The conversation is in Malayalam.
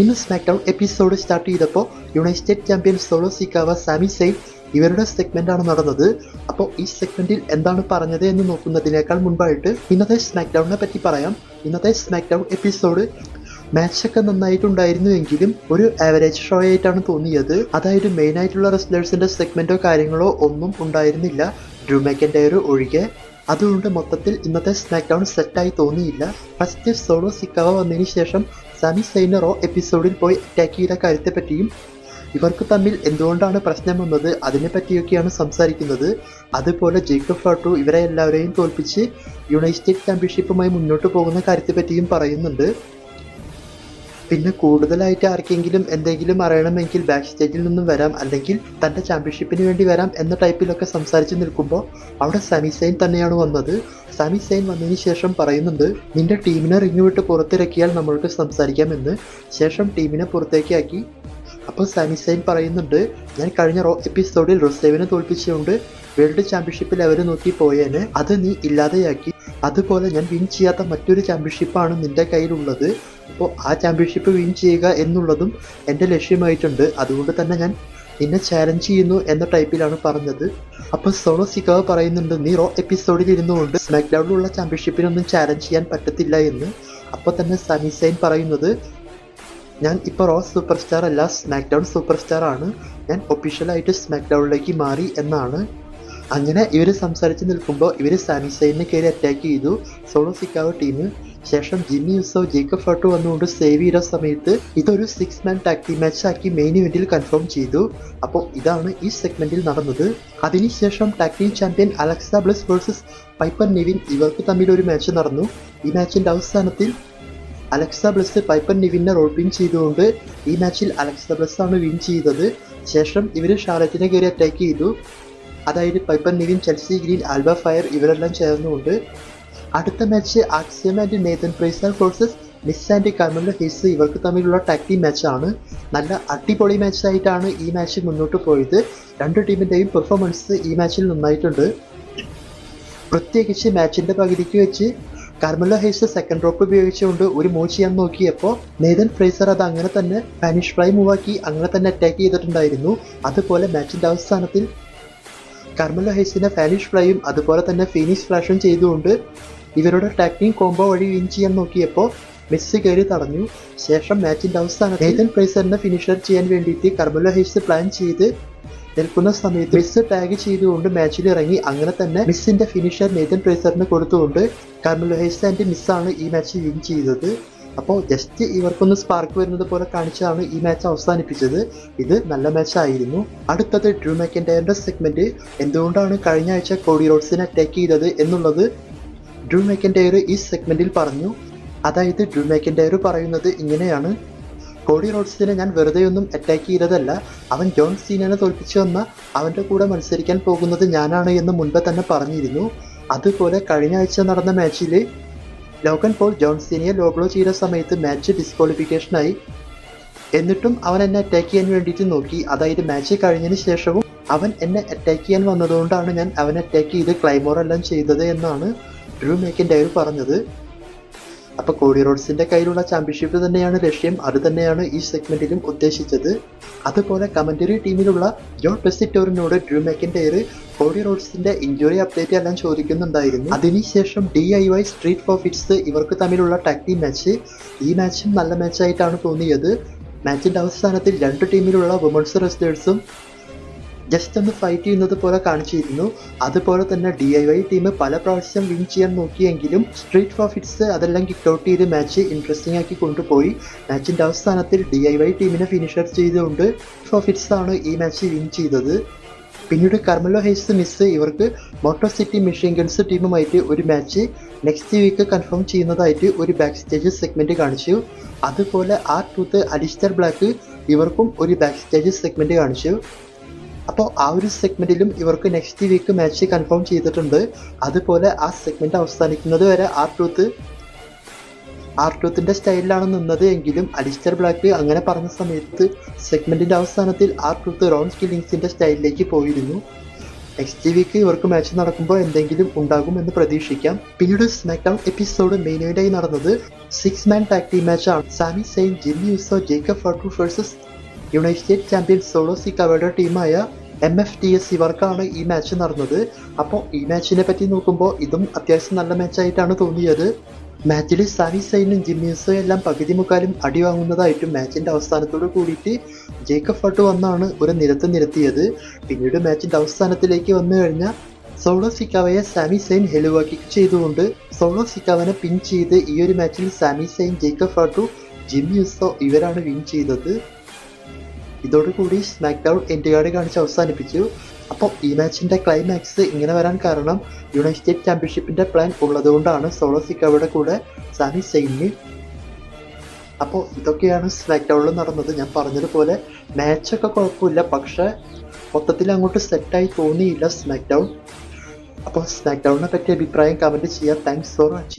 ഇന്ന് സ്മാക്ഡൗൺ എപ്പിസോഡ് സ്റ്റാർട്ട് ചെയ്തപ്പോൾ United champion Solo Sikoa Sami Zayn ഇവരുടെ സെഗ്മെന്റ് ആണ് നടന്നത്. അപ്പോൾ ഈ സെഗ്മെന്റിൽ എന്താണ് പറഞ്ഞത് എന്ന് നോക്കുന്നതിനേക്കാൾ മുൻപായിട്ട് ഇന്നത്തെ സ്മാക്ഡൗണിനെ പറ്റി പറയാം. ഇന്നത്തെ സ്മാക്ഡൗൺ എപ്പിസോഡ് മാച്ചൊക്കെ നന്നായിട്ടുണ്ടായിരുന്നു എങ്കിലും ഒരു ആവറേജ് ഷോ ആയിട്ടാണ് തോന്നിയത്. അതായത് മെയിൻ ആയിട്ടുള്ള റെസ്ലേഴ്സിന്റെ സെഗ്മെന്റോ കാര്യങ്ങളോ ഒന്നും ഉണ്ടായിരുന്നില്ല. ഡ്രൂമേക്കന്റെ ഒരു ഒഴികെ അതുകൊണ്ട് മൊത്തത്തിൽ ഇന്നത്തെ സ്മാക്ഡൗൺ സെറ്റായി തോന്നിയില്ല. ഫസ്റ്റ് സോളോ സിക്കാവ വന്നതിന് ശേഷം സാമി സൈനറോ എപ്പിസോഡിൽ പോയി അറ്റാക്ക് ചെയ്ത കാര്യത്തെപ്പറ്റിയും ഇവർക്ക് തമ്മിൽ എന്തുകൊണ്ടാണ് പ്രശ്നം വന്നത് അതിനെപ്പറ്റിയൊക്കെയാണ് സംസാരിക്കുന്നത്. അതുപോലെ ജേക്കബ് ഫാട്ടു ഇവരെ എല്ലാവരെയും തോൽപ്പിച്ച് യുണൈറ്റഡ് ചാമ്പ്യൻഷിപ്പുമായി മുന്നോട്ട് പോകുന്ന കാര്യത്തെപ്പറ്റിയും പറയുന്നുണ്ട്. പിന്നെ കൂടുതലായിട്ട് ആർക്കെങ്കിലും എന്തെങ്കിലും അറിയണമെങ്കിൽ ബാക്ക് സ്റ്റേജിൽ നിന്നും വരാം. അല്ലെങ്കിൽ തന്റെ ചാമ്പ്യൻഷിപ്പിന് വേണ്ടി വരാം എന്ന ടൈപ്പിലൊക്കെ സംസാരിച്ച് നിൽക്കുമ്പോൾ അവിടെ സമി സൈൻ തന്നെയാണ് വന്നത്. സമി സൈൻ വന്നതിന് ശേഷം പറയുന്നുണ്ട് നിന്റെ ടീമിനെ റിങ് വിട്ട് പുറത്തിറക്കിയാൽ നമ്മൾക്ക് സംസാരിക്കാമെന്ന് ശേഷം ടീമിനെ പുറത്തേക്കാക്കി. അപ്പോൾ സമി സൈൻ പറയുന്നുണ്ട് ഞാൻ കഴിഞ്ഞ റോ എപ്പിസോഡിൽ റൊസേവിനെ തോൽപ്പിച്ചുകൊണ്ട് വേൾഡ് ചാമ്പ്യൻഷിപ്പിൽ അവർ നോക്കി പോയേനെ. അത് നീ ഇല്ലാതെയാക്കി. അതുപോലെ ഞാൻ വിൻ ചെയ്യാത്ത മറ്റൊരു ചാമ്പ്യൻഷിപ്പാണ് നിന്റെ കയ്യിലുള്ളത്. അപ്പോൾ ആ ചാമ്പ്യൻഷിപ്പ് വിൻ ചെയ്യുക എന്നുള്ളതും എന്റെ ലക്ഷ്യമായിട്ടുണ്ട്. അതുകൊണ്ട് തന്നെ ഞാൻ നിന്നെ ചാലഞ്ച് ചെയ്യുന്നു എന്ന ടൈപ്പിലാണ് പറഞ്ഞത്. അപ്പോൾ സോണോ സിക്കാവ് പറയുന്നുണ്ട് നീ റോ എപ്പിസോഡിൽ ഇരുന്നുകൊണ്ട് സ്മാക്ക് ഡൗണിലുള്ള ചാമ്പ്യൻഷിപ്പിനൊന്നും ചാലഞ്ച് ചെയ്യാൻ പറ്റത്തില്ല എന്ന്. അപ്പോൾ തന്നെ സനി സൈൻ പറയുന്നത് ഞാൻ ഇപ്പോൾ റോ സൂപ്പർ സ്റ്റാർ അല്ല സ്മാക്ക് ഡൗൺ സൂപ്പർ സ്റ്റാർ ആണ്. ഞാൻ ഒഫീഷ്യലായിട്ട് സ്മാക്ക് ഡൗണിലേക്ക് മാറി എന്നാണ്. അങ്ങനെ ഇവർ സംസാരിച്ച് നിൽക്കുമ്പോൾ ഇവർ സനി സൈനിനെ കയറി അറ്റാക്ക് ചെയ്തു. സോണോ സിക്കാവ് ടീം ശേഷം ജിമ്മി യുസോ ജേക്കബ് ഫോട്ടോ വന്നുകൊണ്ട് സേവ് ചെയ്ത സമയത്ത് ഇതൊരു six man tag team match ആക്കി മെയിൻ ഇവന്റിൽ കൺഫേം ചെയ്തു. അപ്പോൾ ഇതാണ് ഈ സെഗ്മെന്റിൽ നടന്നത്. അതിനുശേഷം tag team champion Alexa Bliss versus Piper Niven ഇവർക്ക് തമ്മിൽ ഒരു മാച്ച് നടന്നു. ഈ മാച്ചിന്റെ അവസാനത്തിൽ അലക്സ ബ്ലസ് പൈപ്പർ നിവിനെ റോൾ പിൻ ചെയ്തുകൊണ്ട് ഈ മാച്ചിൽ അലക്സ ബ്ലസ് ആണ് വിൻ ചെയ്തത്. ശേഷം ഇവർ ഷാർലറ്റിനെ കയറി അറ്റാക്ക് ചെയ്തു. അതായത് Piper Niven Chelsea Green Alba Fyre ഇവരെല്ലാം ചേർന്നുകൊണ്ട് അടുത്ത match Axiom and Nathan Frazer versus Miz and Carmelo Hayes ഇവർക്ക് തമ്മിലുള്ള ടാക്ടി മാച്ചാണ് നല്ല അടിപൊളി മാച്ചായിട്ടാണ് ഈ മാച്ച് മുന്നോട്ട് പോയത്. രണ്ട് ടീമിന്റെയും പെർഫോമൻസ് ഈ മാച്ചിൽ നന്നായിട്ടുണ്ട്. പ്രത്യേകിച്ച് മാച്ചിന്റെ പകുതിക്ക് വെച്ച് കാർമല ഹൈസ് സെക്കൻഡ് ഡ്രോപ്പ് ഉപയോഗിച്ചുകൊണ്ട് ഒരു മൂവ് ചെയ്യാൻ നോക്കിയപ്പോൾ നേതൻ ഫ്രേസർ അത് അങ്ങനെ തന്നെ ഫാനിഷ് ഫ്ലൈ മൂവാക്കി അങ്ങനെ തന്നെ അറ്റാക്ക് ചെയ്തിട്ടുണ്ടായിരുന്നു. അതുപോലെ മാച്ചിന്റെ അവസാനത്തിൽ കർമല ഹൈസിനെ ഫാനിഷ് ഫ്ലൈയും അതുപോലെ തന്നെ ഫിനിഷ് ഫ്ലാഷും ചെയ്തുകൊണ്ട് ഇവരുടെ ടാക്ടിങ് കോംബോ വഴി വിൻ ചെയ്യാൻ നോക്കിയപ്പോൾ മെസ്സി കയറി തടഞ്ഞു. ശേഷം മാച്ചിന്റെ അവസാനം നേതൻ പ്രൈസറിനെ ഫിനിഷർ ചെയ്യാൻ വേണ്ടിയിട്ട് കർബല ഹെയ്സ് പ്ലാൻ ചെയ്ത് നിൽക്കുന്ന സമയത്ത് മിസ് ടാഗ് ചെയ്തുകൊണ്ട് മാച്ചിൽ ഇറങ്ങി. അങ്ങനെ തന്നെ മിസ്സിന്റെ ഫിനിഷർ നേതൻ പ്രൈസറിന് കൊടുത്തുകൊണ്ട് കർമ്മ ഹെയ്സ് ആൻഡ് മിസ്സാണ് ഈ മാച്ച് വിൻ ചെയ്തത്. അപ്പോൾ ജസ്റ്റ് ഇവർക്കൊന്ന് സ്പാർക്ക് വരുന്നത് പോലെ കാണിച്ചാണ് ഈ മാച്ച് അവസാനിപ്പിച്ചത്. ഇത് നല്ല മാച്ചായിരുന്നു അടുത്തത് ഡ്രൂ മെക്കൻഡയറിന്റെ സെഗ്മെന്റ് എന്തുകൊണ്ടാണ് കഴിഞ്ഞ ആഴ്ച കോഡി റോഡ്സിനെ അറ്റാക്ക് ചെയ്തത് എന്നുള്ളത് ഡ്രൂ മെക്കൻഡയർ ഈ സെഗ്മെന്റിൽ പറഞ്ഞു. അതായത് ഡ്രൂ മെക്കൻഡയർ പറയുന്നത് ഇങ്ങനെയാണ്. കോഡി റോഡ്സിനെ ഞാൻ വെറുതെ ഒന്നും അറ്റാക്ക് ചെയ്തതല്ല. അവൻ ജോൺ സീനനെ തോൽപ്പിച്ചു വന്ന അവന്റെ കൂടെ മത്സരിക്കാൻ പോകുന്നത് ഞാനാണ് എന്ന് മുൻപേ തന്നെ പറഞ്ഞിരുന്നു. അതുപോലെ കഴിഞ്ഞ ആഴ്ച നടന്ന മാച്ചിൽ ലോഗൻ പോൾ ജോൺ സീനിയെ ലോബ്ലോ ചെയ്ത സമയത്ത് മാച്ച് ഡിസ്ക്വാളിഫിക്കേഷനായി എന്നിട്ടും അവൻ എന്നെ അറ്റാക്ക് ചെയ്യാൻ വേണ്ടിയിട്ട് നോക്കി. അതായത് മാച്ച് കഴിഞ്ഞതിന് ശേഷവും അവൻ എന്നെ അറ്റാക്ക് ചെയ്യാൻ വന്നതുകൊണ്ടാണ് ഞാൻ അവനെ അറ്റാക്ക് ചെയ്ത് ക്ലൈമോർ എല്ലാം ചെയ്തത് എന്നാണ്. ഡ്രൂ മേക്കിന്റെ പറഞ്ഞത്. അപ്പൊ കോഡി റോഡ്സിന്റെ കയ്യിലുള്ള ചാമ്പ്യൻഷിപ്പ് തന്നെയാണ് ലക്ഷ്യം. അത് തന്നെയാണ് ഈ സെഗ്മെന്റിലും ഉദ്ദേശിച്ചത്. അതുപോലെ കമന്ററി ടീമിലുള്ള ജോൺ പെസിറ്റോറിനോട് ഡ്രൂ മെക്കിൻഡയർ കോഡി റോഡ്സിന്റെ ഇഞ്ചുറി അപ്ഡേറ്റ് എല്ലാം ചോദിക്കുന്നുണ്ടായിരുന്നു. അതിനുശേഷം D I Y Street Profits ഇവർക്ക് തമ്മിലുള്ള ടാക്ടി മാച്ച് ഈ മാച്ചും നല്ല മാച്ചായിട്ടാണ് തോന്നിയത്. മാച്ചിന്റെ അവസാനത്തിൽ രണ്ട് ടീമിലുള്ള വുമൺസ് റെസ്ലേഴ്സും ജസ്റ്റ് ഒന്ന് ഫൈറ്റ് ചെയ്യുന്നത് പോലെ കാണിച്ചിരുന്നു. അതുപോലെ തന്നെ ഡി ഐ വൈ ടീം പല പ്രാവശ്യം വിൻ ചെയ്യാൻ നോക്കിയെങ്കിലും സ്ട്രീറ്റ് പ്രോഫിറ്റ്സ് അതെല്ലാം കിക്ക് ഔട്ട് ചെയ്ത് മാച്ച് ഇൻട്രസ്റ്റിംഗ് ആക്കി കൊണ്ടുപോയി. മാച്ചിന്റെ അവസാനത്തിൽ ഡി ഐ വൈ ടീമിനെ ഫിനിഷർ ചെയ്തുകൊണ്ട് പ്രോഫിറ്റ്സ് ആണ് ഈ മാച്ച് വിൻ ചെയ്തത്. പിന്നീട് കർമലോ ഹെയ്സ് മിസ് ഇവർക്ക് മോട്ടോർ സിറ്റി മെഷീൻ ഗൺസ് ടീമുമായിട്ട് ഒരു മാച്ച് നെക്സ്റ്റ് വീക്ക് കൺഫേം ചെയ്യുന്നതായിട്ട് ഒരു ബാക്ക് സ്റ്റേജ് സെഗ്മെന്റ് കാണിച്ചു. അതുപോലെ ആ ടൂത്ത് അലിസ്റ്റർ ബ്ലാക്ക് ഇവർക്കും ഒരു ബാക്ക് സ്റ്റേജ് സെഗ്മെന്റ് കാണിച്ചു. അപ്പോൾ ആ ഒരു സെഗ്മെന്റിലും ഇവർക്ക് നെക്സ്റ്റ് വീക്ക് മാച്ച് കൺഫേം ചെയ്തിട്ടുണ്ട്. അതുപോലെ ആ സെഗ്മെന്റ് അവസാനിക്കുന്നത് വരെ ആർ ടൂത്ത് ആർ ടൂത്തിന്റെ സ്റ്റൈലിലാണ് നിന്നത് എങ്കിലും അലിസ്റ്റർ ബ്ലാക്ക് അങ്ങനെ പറഞ്ഞ സമയത്ത് സെഗ്മെന്റിന്റെ അവസാനത്തിൽ ആർ ടൂത്ത് റോൺ സ്കില്ലിങ്സിന്റെ സ്റ്റൈലിലേക്ക് പോയിരുന്നു. നെക്സ്റ്റ് വീക്ക് ഇവർക്ക് മാച്ച് നടക്കുമ്പോൾ എന്തെങ്കിലും ഉണ്ടാകുമെന്ന് പ്രതീക്ഷിക്കാം. പിന്നീട് സ്മാക്ഡൗൺ എപ്പിസോഡ് മെയിനായി നടന്നത് six man tag team മാച്ചാണ് Sami Zayn Jimmy Uso Jacob Fatu versus United State champion Solo കവേഡ ടീമായ എം എഫ് ടി എസ് ഇവർക്കാണ് ഈ മാച്ച് നടന്നത്. അപ്പോൾ ഈ മാച്ചിനെ പറ്റി നോക്കുമ്പോൾ ഇതും അത്യാവശ്യം നല്ല മാച്ചായിട്ടാണ് തോന്നിയത്. മാച്ചിൽ സാനി സൈനും ജിമ്മിയസോ എല്ലാം പകുതി മുക്കാലും അടി വാങ്ങുന്നതായിട്ടും മാച്ചിന്റെ അവസാനത്തോട് കൂടിയിട്ട് ജേക്കബ് ഫട്ട് വന്നാണ് ഒരു നിരത്ത് നിരത്തിയത്. പിന്നീട് മാച്ചിന്റെ അവസാനത്തിലേക്ക് വന്നു കഴിഞ്ഞാൽ സോളോ സിക്കാവയെ സാമി സൈൻ ഹെലുവ കിക്ക് ചെയ്തുകൊണ്ട് സോളോ സിക്കാവനെ പിൻ ചെയ്ത് ഈ ഒരു മാച്ചിൽ സാമി സൈൻ ജേക്കബ് ഫാട്ടു ജിമ്മിയുസോ ഇവരാണ് വിൻ ചെയ്തത്. ഇതോടുകൂടി സ്മാക്ക് ഡൗൺ എന്റെ കാർഡ് കാണിച്ച് അവസാനിപ്പിച്ചു. അപ്പോൾ ഈ മാച്ചിന്റെ ക്ലൈമാക്സ് ഇങ്ങനെ വരാൻ കാരണം യുണൈറ്റഡ് സ്റ്റേറ്റ് ചാമ്പ്യൻഷിപ്പിന്റെ പ്ലാൻ ഉള്ളതുകൊണ്ടാണ് സോളോ സിക്കാവയുടെ കൂടെ സാമി സെയിന് അപ്പോൾ ഇതൊക്കെയാണ് സ്മാക്ക് ഡൗണിൽ നടന്നത്. ഞാൻ പറഞ്ഞതുപോലെ മാച്ചൊക്കെ കുഴപ്പമില്ല. പക്ഷേ മൊത്തത്തിൽ അങ്ങോട്ട് സെറ്റായി തോന്നിയില്ല സ്മാക്ക് ഡൗൺ അപ്പോൾ സ്മാക്ക് ഡൗണിനെ പറ്റി അഭിപ്രായം കമന്റ് ചെയ്യാം. Thanks for watching